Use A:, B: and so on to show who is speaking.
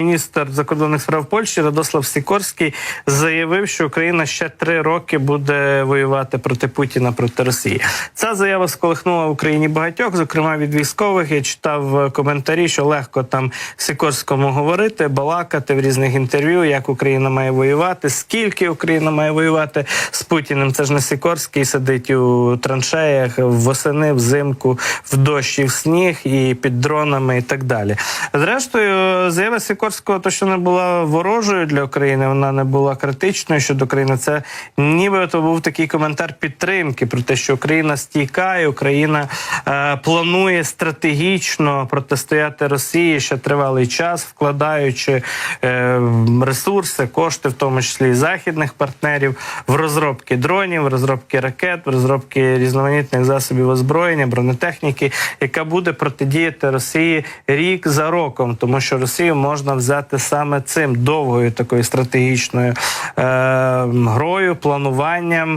A: Міністр закордонних справ Польщі Радослав Сікорський заявив, що Україна ще три роки буде воювати проти Путіна проти Росії. Ця заява сколихнула в Україні багатьох, зокрема від військових. Я читав коментарі, що легко там Сікорському говорити, балакати в різних інтерв'ю, як Україна має воювати, скільки Україна має воювати з Путіним. Це ж не Сікорський сидить у траншеях восени, взимку, в дощ і в сніг і під дронами і так далі. Зрештою, заява Сікорського точно не була ворожою для України. Вона не була критичною щодо країни. Це нібито був такий коментар підтримки про те, що Україна стійкає, Україна е, планує стратегічно протистояти Росії ще тривалий час, вкладаючи е, ресурси, кошти, в тому числі і західних партнерів, в розробки дронів, в розробки ракет, в розробки різноманітних засобів озброєння, бронетехніки, яка буде протидіяти Росії рік за роком, тому що Росію можна взяти саме цим довгою такою стратегічною е, грою, плануванням,